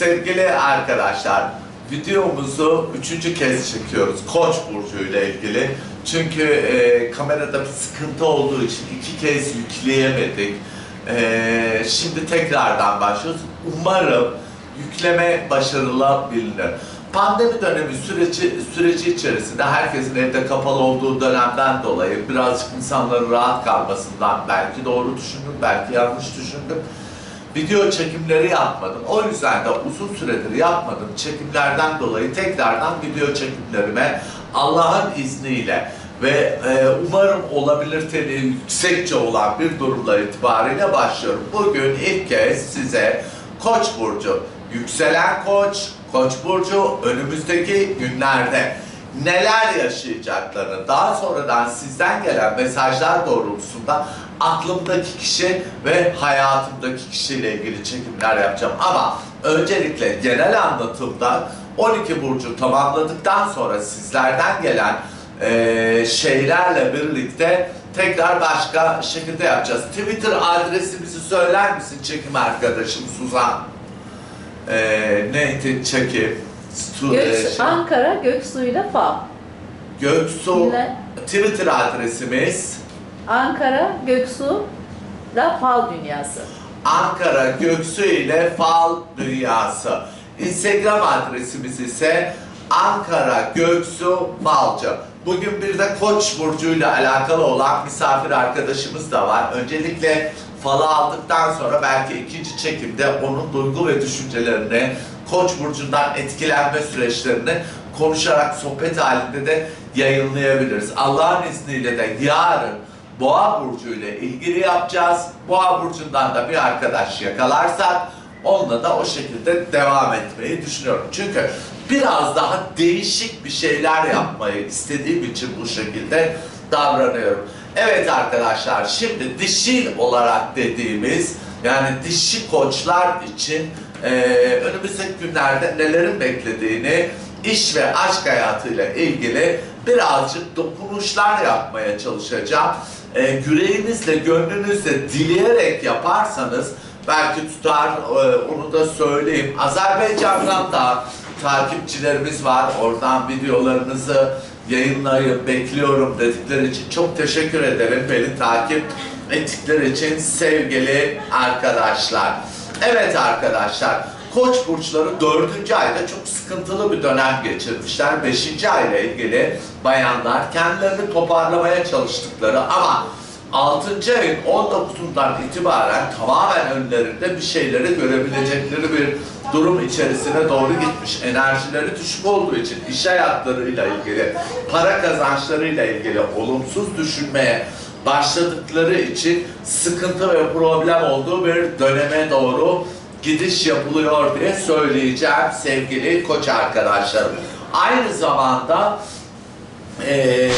Sevgili arkadaşlar, videomuzu üçüncü kez çekiyoruz Koç burcu ile ilgili. Çünkü e, kamerada bir sıkıntı olduğu için iki kez yükleyemedik. E, şimdi tekrardan başlıyoruz. Umarım yükleme başarılabilir. Pandemi dönemi süreci, süreci içerisinde herkesin evde kapalı olduğu dönemden dolayı birazcık insanların rahat kalmasından belki doğru düşündüm, belki yanlış düşündüm video çekimleri yapmadım. O yüzden de uzun süredir yapmadım. Çekimlerden dolayı tekrardan video çekimlerime Allah'ın izniyle ve e, umarım olabiliteli yüksekçe olan bir durumla itibariyle başlıyorum. Bugün ilk kez size Koç burcu, yükselen Koç, Koç burcu önümüzdeki günlerde neler yaşayacaklarını daha sonradan sizden gelen mesajlar doğrultusunda aklımdaki kişi ve hayatımdaki kişiyle ilgili çekimler yapacağım. Ama öncelikle genel anlatımda 12 burcu tamamladıktan sonra sizlerden gelen eee, şeylerle birlikte tekrar başka şekilde yapacağız. Twitter adresimizi söyler misin çekim arkadaşım Suzan? Eee neydi çekim? Stu- eee, Göksu, şey- Ankara Göksu'yla Fal. Göksu Yine Twitter adresimiz Ankara Göksu da Fal Dünyası. Ankara Göksu ile Fal Dünyası. Instagram adresimiz ise Ankara Göksu Falcı. Bugün bir de Koç burcuyla alakalı olan misafir arkadaşımız da var. Öncelikle falı aldıktan sonra belki ikinci çekimde onun duygu ve düşüncelerini, Koç burcundan etkilenme süreçlerini konuşarak sohbet halinde de yayınlayabiliriz. Allah'ın izniyle de yarın Boğa burcu ile ilgili yapacağız. Boğa burcundan da bir arkadaş yakalarsak onunla da o şekilde devam etmeyi düşünüyorum. Çünkü biraz daha değişik bir şeyler yapmayı istediğim için bu şekilde davranıyorum. Evet arkadaşlar şimdi dişil olarak dediğimiz yani dişi koçlar için eee önümüzdeki günlerde nelerin beklediğini iş ve aşk hayatıyla ilgili birazcık dokunuşlar yapmaya çalışacağım. E, yüreğinizle, gönlünüzle dileyerek yaparsanız belki tutar, e, onu da söyleyeyim. Azerbaycan'dan da takipçilerimiz var. Oradan videolarınızı yayınlayıp bekliyorum dedikleri için çok teşekkür ederim. Beni takip ettikleri için sevgili arkadaşlar. Evet arkadaşlar, Koç burçları dördüncü ayda çok sıkıntılı bir dönem geçirmişler. Beşinci ayla ilgili bayanlar kendilerini toparlamaya çalıştıkları ama 6. ayın 19'undan itibaren tamamen önlerinde bir şeyleri görebilecekleri bir durum içerisine doğru gitmiş. Enerjileri düşük olduğu için iş hayatlarıyla ilgili, para kazançlarıyla ilgili olumsuz düşünmeye başladıkları için sıkıntı ve problem olduğu bir döneme doğru gidiş yapılıyor diye söyleyeceğim sevgili koç arkadaşlarım. Aynı zamanda eee,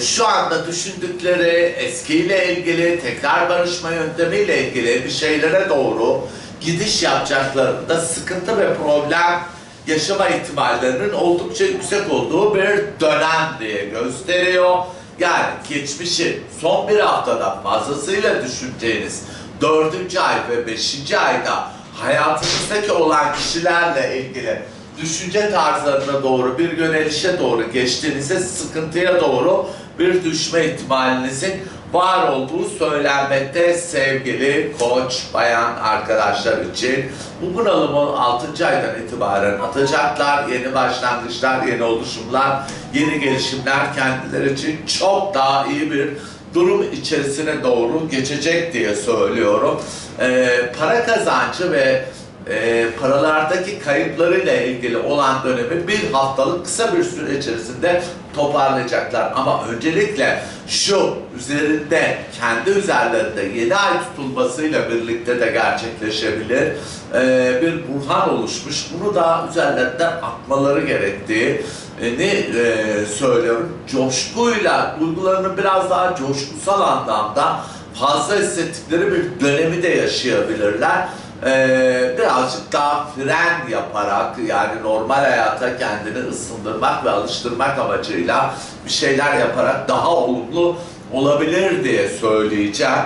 şu anda düşündükleri eskiyle ilgili tekrar barışma yöntemiyle ilgili bir şeylere doğru gidiş yapacaklarında sıkıntı ve problem yaşama ihtimallerinin oldukça yüksek olduğu bir dönem diye gösteriyor. Yani geçmişi son bir haftada fazlasıyla düşüneceğiniz dördüncü ay ve beşinci ayda hayatınızdaki olan kişilerle ilgili düşünce tarzlarına doğru bir yönelişe doğru geçtiğinizde sıkıntıya doğru bir düşme ihtimalinizin var olduğu söylenmekte sevgili koç bayan arkadaşlar için. Bu bunalımı 6. aydan itibaren atacaklar. Yeni başlangıçlar, yeni oluşumlar, yeni gelişimler kendileri için çok daha iyi bir durum içerisine doğru geçecek diye söylüyorum. Ee, para kazancı ve e, paralardaki kayıplarıyla ilgili olan dönemi bir haftalık kısa bir süre içerisinde toparlayacaklar. Ama öncelikle şu üzerinde, kendi üzerlerinde 7 ay tutulmasıyla birlikte de gerçekleşebilir. Ee, bir burhan oluşmuş. Bunu da üzerlerinden atmaları gerektiği e, ne e, söylüyorum? Coşkuyla, duygularını biraz daha coşkusal anlamda fazla hissettikleri bir dönemi de yaşayabilirler. Ee, birazcık daha fren yaparak yani normal hayata kendini ısındırmak ve alıştırmak amacıyla bir şeyler yaparak daha olumlu olabilir diye söyleyeceğim.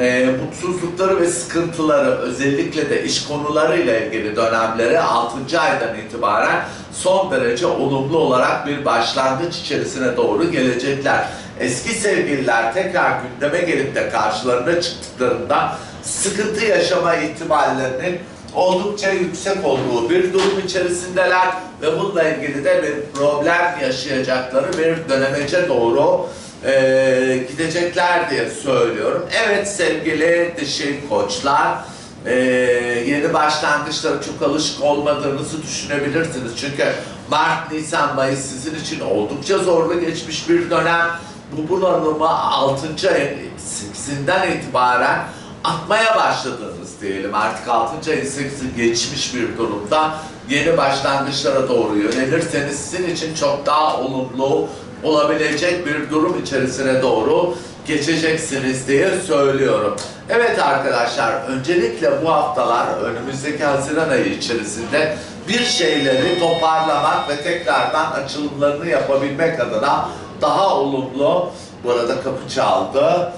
e, mutsuzlukları ve sıkıntıları özellikle de iş konularıyla ilgili dönemleri 6. aydan itibaren son derece olumlu olarak bir başlangıç içerisine doğru gelecekler. Eski sevgililer tekrar gündeme gelip de karşılarına çıktıklarında sıkıntı yaşama ihtimallerinin oldukça yüksek olduğu bir durum içerisindeler ve bununla ilgili de bir problem yaşayacakları bir dönemece doğru e, gidecekler diye söylüyorum. Evet sevgili dişi koçlar, e, yeni başlangıçlara çok alışık olmadığınızı düşünebilirsiniz. Çünkü Mart, Nisan, Mayıs sizin için oldukça zorlu geçmiş bir dönem. Bu bunalımı 6. ayın 8'inden itibaren atmaya başladığınız diyelim. Artık 6. ayın 8'i geçmiş bir durumda yeni başlangıçlara doğru yönelirseniz sizin için çok daha olumlu olabilecek bir durum içerisine doğru geçeceksiniz diye söylüyorum. Evet arkadaşlar, öncelikle bu haftalar önümüzdeki Haziran ayı içerisinde bir şeyleri toparlamak ve tekrardan açılımlarını yapabilmek adına daha olumlu, bu arada kapı çaldı,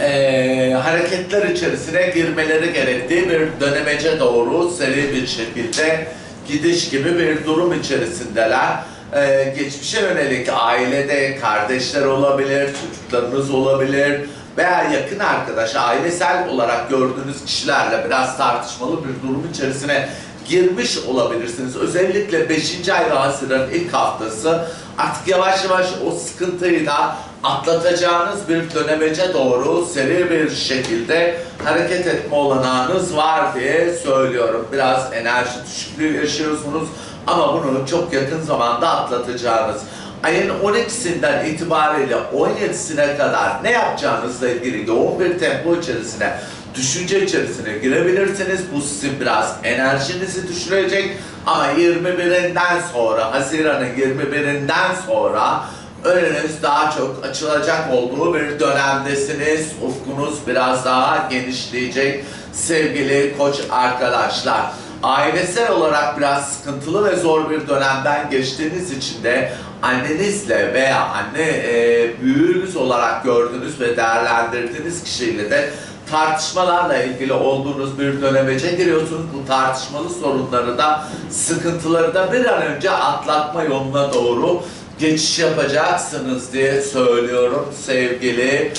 eee, hareketler içerisine girmeleri gerektiği bir dönemece doğru seri bir şekilde gidiş gibi bir durum içerisindeler. Eee, geçmişe yönelik ailede kardeşler olabilir, çocuklarınız olabilir veya yakın arkadaş, ailesel olarak gördüğünüz kişilerle biraz tartışmalı bir durum içerisine girmiş olabilirsiniz. Özellikle 5. ay ve Haziran'ın ilk haftası artık yavaş yavaş o sıkıntıyı da atlatacağınız bir dönemece doğru seri bir şekilde hareket etme olanağınız var diye söylüyorum. Biraz enerji düşüklüğü yaşıyorsunuz ama bunu çok yakın zamanda atlatacağınız. Ayın 12'sinden itibariyle 17'sine kadar ne yapacağınızla ilgili yoğun bir tempo içerisine düşünce içerisine girebilirsiniz. Bu sizin biraz enerjinizi düşürecek ama 21'inden sonra, Haziran'ın 21'inden sonra önünüz daha çok açılacak olduğu bir dönemdesiniz. Ufkunuz biraz daha genişleyecek sevgili koç arkadaşlar. Ailesel olarak biraz sıkıntılı ve zor bir dönemden geçtiğiniz için de annenizle veya anne e, büyüğünüz olarak gördüğünüz ve değerlendirdiğiniz kişiyle de tartışmalarla ilgili olduğunuz bir dönemece giriyorsunuz. Bu tartışmalı sorunları da sıkıntıları da bir an önce atlatma yoluna doğru geçiş yapacaksınız diye söylüyorum sevgili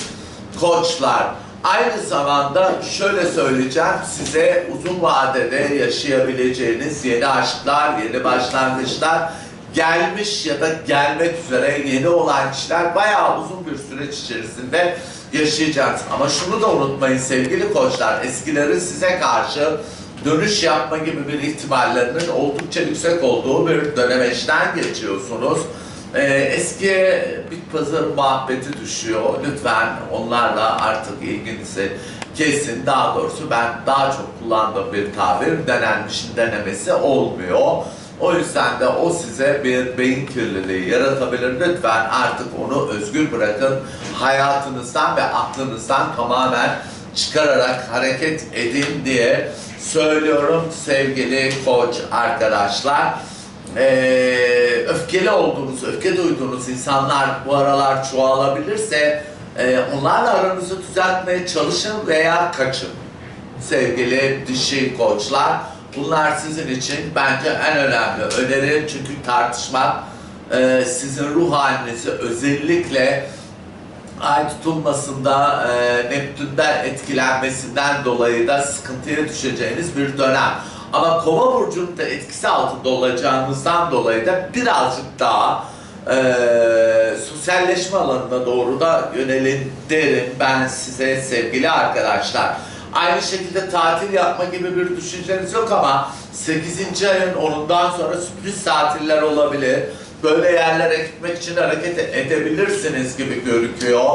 koçlar. Aynı zamanda şöyle söyleyeceğim size uzun vadede yaşayabileceğiniz yeni aşklar, yeni başlangıçlar gelmiş ya da gelmek üzere yeni olan kişiler bayağı uzun bir süreç içerisinde yaşayacağız. Ama şunu da unutmayın sevgili koçlar, eskilerin size karşı dönüş yapma gibi bir ihtimallerinin oldukça yüksek olduğu bir dönemeçten geçiyorsunuz. Ee, eski bit pazarı muhabbeti düşüyor. Lütfen onlarla artık ilginizi kesin. Daha doğrusu ben daha çok kullandığım bir tabir denenmişin denemesi olmuyor. O yüzden de o size bir beyin kirliliği yaratabilir. Lütfen artık onu özgür bırakın. Hayatınızdan ve aklınızdan tamamen çıkararak hareket edin diye söylüyorum sevgili koç arkadaşlar. Ee, öfkeli olduğunuz, öfke duyduğunuz insanlar bu aralar çoğalabilirse e, onlarla aranızı düzeltmeye çalışın veya kaçın. Sevgili dişi koçlar, bunlar sizin için bence en önemli öneri çünkü tartışmak e, sizin ruh halinizi özellikle ay tutulmasında e, Neptün'den etkilenmesinden dolayı da sıkıntıya düşeceğiniz bir dönem. Ama kova burcunun da etkisi altında olacağınızdan dolayı da birazcık daha e, sosyalleşme alanına doğru da yönelin derim ben size sevgili arkadaşlar. Aynı şekilde tatil yapma gibi bir düşünceniz yok ama 8. ayın 10'undan sonra sürpriz tatiller olabilir. Böyle yerlere gitmek için hareket edebilirsiniz gibi görünüyor.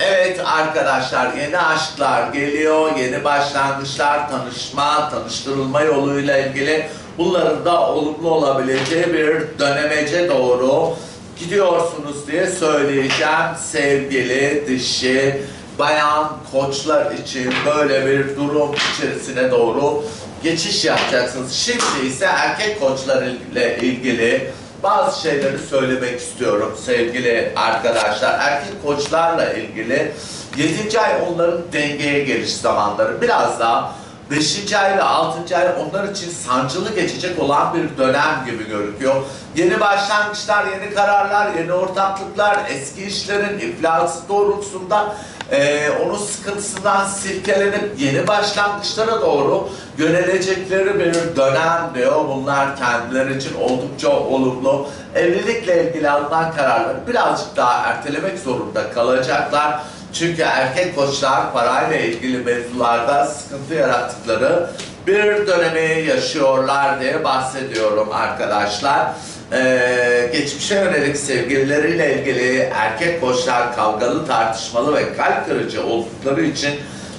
Evet arkadaşlar yeni aşklar geliyor, yeni başlangıçlar, tanışma, tanıştırılma yoluyla ilgili bunların da olumlu olabileceği bir dönemece doğru gidiyorsunuz diye söyleyeceğim sevgili dişi bayan koçlar için böyle bir durum içerisine doğru geçiş yapacaksınız. Şimdi ise erkek koçlar ile ilgili bazı şeyleri söylemek istiyorum sevgili arkadaşlar. Erkek koçlarla ilgili 7. ay onların dengeye geliş zamanları. Biraz daha 5. ay ve 6. ay onlar için sancılı geçecek olan bir dönem gibi görünüyor. Yeni başlangıçlar, yeni kararlar, yeni ortaklıklar, eski işlerin iflası doğrultusunda eee onun sıkıntısından silkelenip yeni başlangıçlara doğru yönelecekleri bir dönem diyor. Bunlar kendileri için oldukça olumlu. Evlilikle ilgili alınan kararları birazcık daha ertelemek zorunda kalacaklar. Çünkü erkek koçlar parayla ilgili mevzularda sıkıntı yarattıkları bir dönemi yaşıyorlar diye bahsediyorum arkadaşlar. Ee, geçmişe yönelik sevgilileriyle ilgili erkek koçlar kavgalı, tartışmalı ve kalp kırıcı oldukları için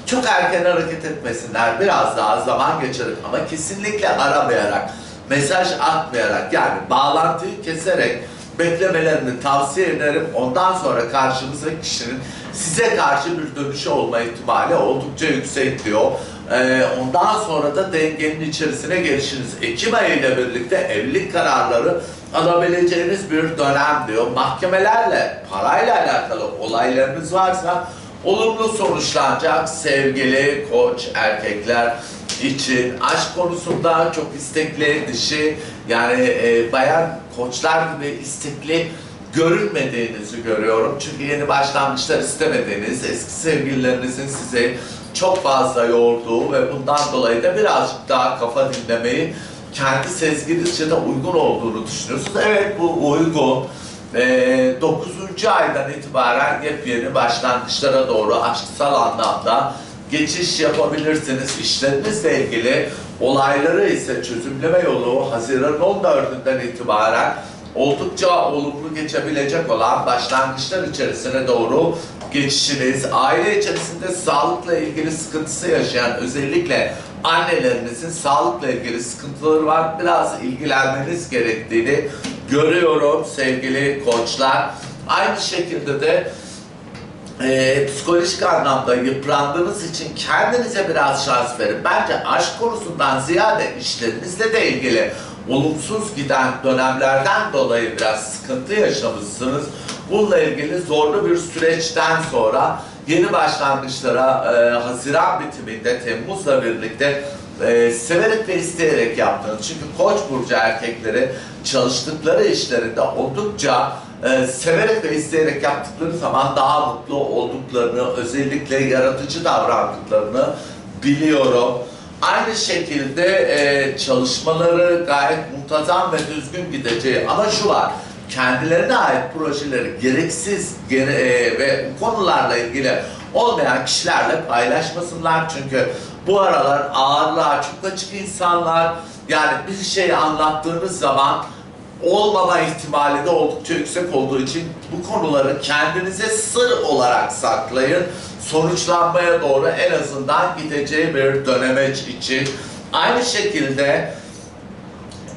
çok erken hareket etmesinler. Biraz daha zaman geçirip ama kesinlikle aramayarak, mesaj atmayarak yani bağlantıyı keserek beklemelerini tavsiye ederim. Ondan sonra karşımızdaki kişinin size karşı bir dönüşü olma ihtimali oldukça yüksek diyor. Ee, ondan sonra da dengenin içerisine gelişiniz. Ekim ayı ile birlikte evlilik kararları alabileceğiniz bir dönem diyor. Mahkemelerle, parayla alakalı olaylarınız varsa olumlu sonuçlanacak sevgili koç erkekler için aşk konusunda çok istekli dişi yani e, bayan koçlar gibi istekli görünmediğinizi görüyorum. Çünkü yeni başlangıçlar istemediğiniz, eski sevgililerinizin sizi çok fazla yorduğu ve bundan dolayı da birazcık daha kafa dinlemeyi kendi sezginizce de uygun olduğunu düşünüyorsunuz. Evet bu uygun. Ee, 9. aydan itibaren yepyeni başlangıçlara doğru aşksal anlamda geçiş yapabilirsiniz. İşlerinizle ilgili olayları ise çözümleme yolu Haziran 14'ünden itibaren oldukça olumlu geçebilecek olan başlangıçlar içerisine doğru geçişiniz, aile içerisinde sağlıkla ilgili sıkıntısı yaşayan özellikle annelerinizin sağlıkla ilgili sıkıntıları var. Biraz ilgilenmeniz gerektiğini görüyorum sevgili koçlar. Aynı şekilde de e, psikolojik anlamda yıprandığınız için kendinize biraz şans verin. Bence aşk konusundan ziyade işlerinizle de ilgili olumsuz giden dönemlerden dolayı biraz sıkıntı yaşamışsınız. Bununla ilgili zorlu bir süreçten sonra yeni başlangıçlara e, Haziran bitiminde Temmuz'la birlikte e, severek ve isteyerek yaptığınız. Çünkü Koç burcu erkekleri çalıştıkları işlerinde oldukça e, severek ve isteyerek yaptıkları zaman daha mutlu olduklarını, özellikle yaratıcı davrandıklarını biliyorum. Aynı şekilde e, çalışmaları gayet muntazam ve düzgün gideceği ama şu var, kendilerine ait projeleri gereksiz gere- e, ve konularla ilgili olmayan kişilerle paylaşmasınlar çünkü bu aralar ağırlığa çok açık insanlar yani bir şey anlattığınız zaman olmama ihtimali de oldukça yüksek olduğu için bu konuları kendinize sır olarak saklayın. Sonuçlanmaya doğru en azından gideceği bir dönemeç için. Aynı şekilde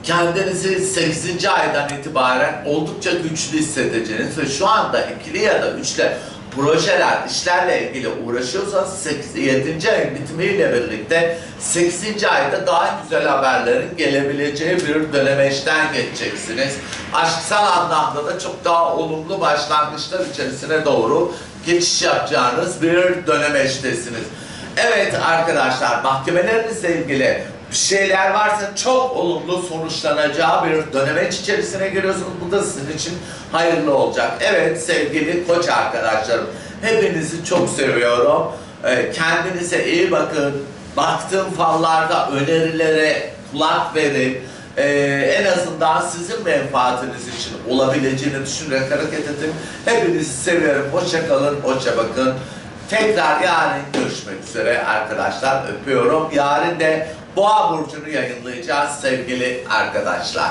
kendinizi 8. aydan itibaren oldukça güçlü hissedeceğiniz ve şu anda ikili ya da üçlü projeler, işlerle ilgili uğraşıyorsanız 8, 7. ayın bitimiyle birlikte 8. ayda daha güzel haberlerin gelebileceği bir dönemeçten geçeceksiniz. Aşksal anlamda da çok daha olumlu başlangıçlar içerisine doğru geçiş yapacağınız bir dönemeçtesiniz. Evet arkadaşlar mahkemelerinizle ilgili şeyler varsa çok olumlu sonuçlanacağı bir dönemeç içerisine giriyorsunuz. Bu da sizin için hayırlı olacak. Evet sevgili koç arkadaşlarım hepinizi çok seviyorum. Ee, Kendinize iyi bakın. Baktığım fallarda önerilere kulak verin. Ee, en azından sizin menfaatiniz için olabileceğini düşünerek hareket edin. Hepinizi seviyorum. Hoşça kalın, hoşça bakın. Tekrar yarın görüşmek üzere arkadaşlar. Öpüyorum. Yarın de Boğa Burcu'nu yayınlayacağız sevgili arkadaşlar.